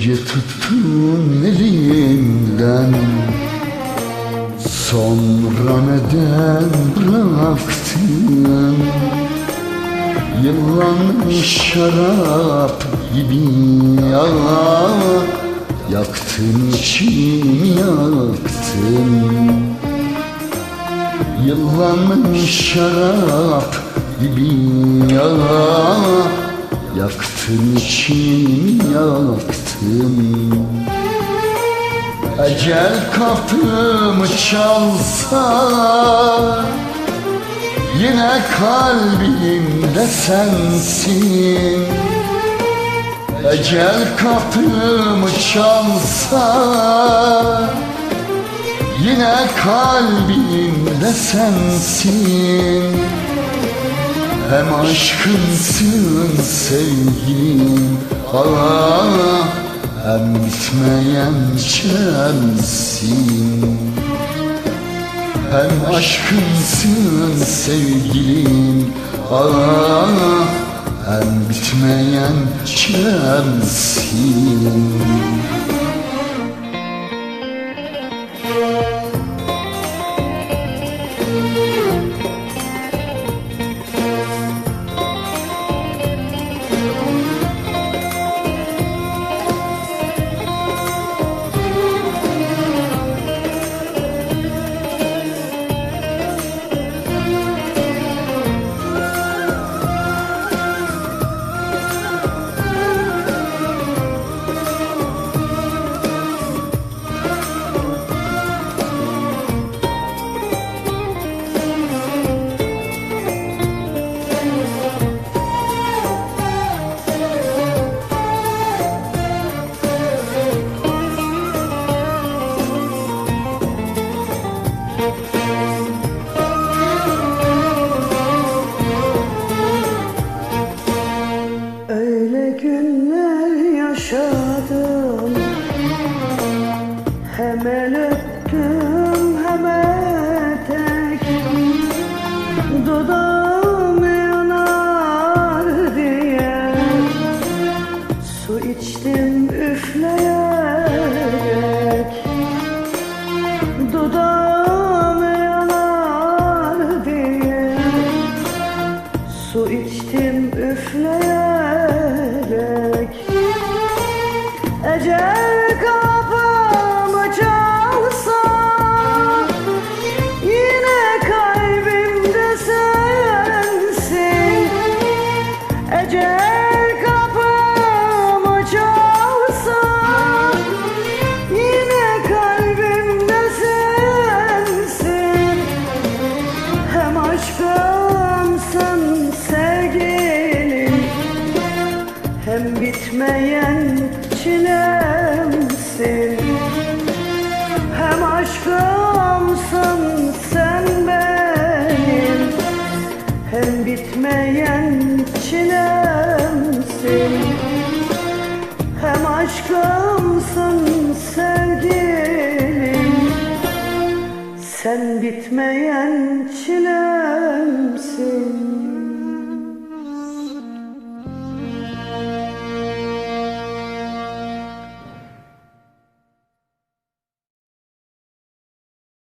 Gece tuttun elimden Sonra neden bıraktın? Yıllanmış şarap gibi ya Yaktın içimi yaktın. Yıllanmış şarap gibi ya Yaktın içimi yaktın Ecel kapımı çalsa Yine kalbimde sensin. Ecel kapımı çalsa Yine kalbimde sensin Hem aşkımsın sevgilim ah, Hem bitmeyen çemsin Hem aşkımsın sevgilim ah, Hem bitmeyen çemsin Öyle günler yaşadım. Hemen öptüm hemen tek. Dudağım yanar diye. İçtim üfleyerek Su içtim üfleyerek bitmeyen çilemsin. Hem aşkımsın sen benim Hem bitmeyen çilemsin. Hem aşkımsın sevgilim sen bitmeyen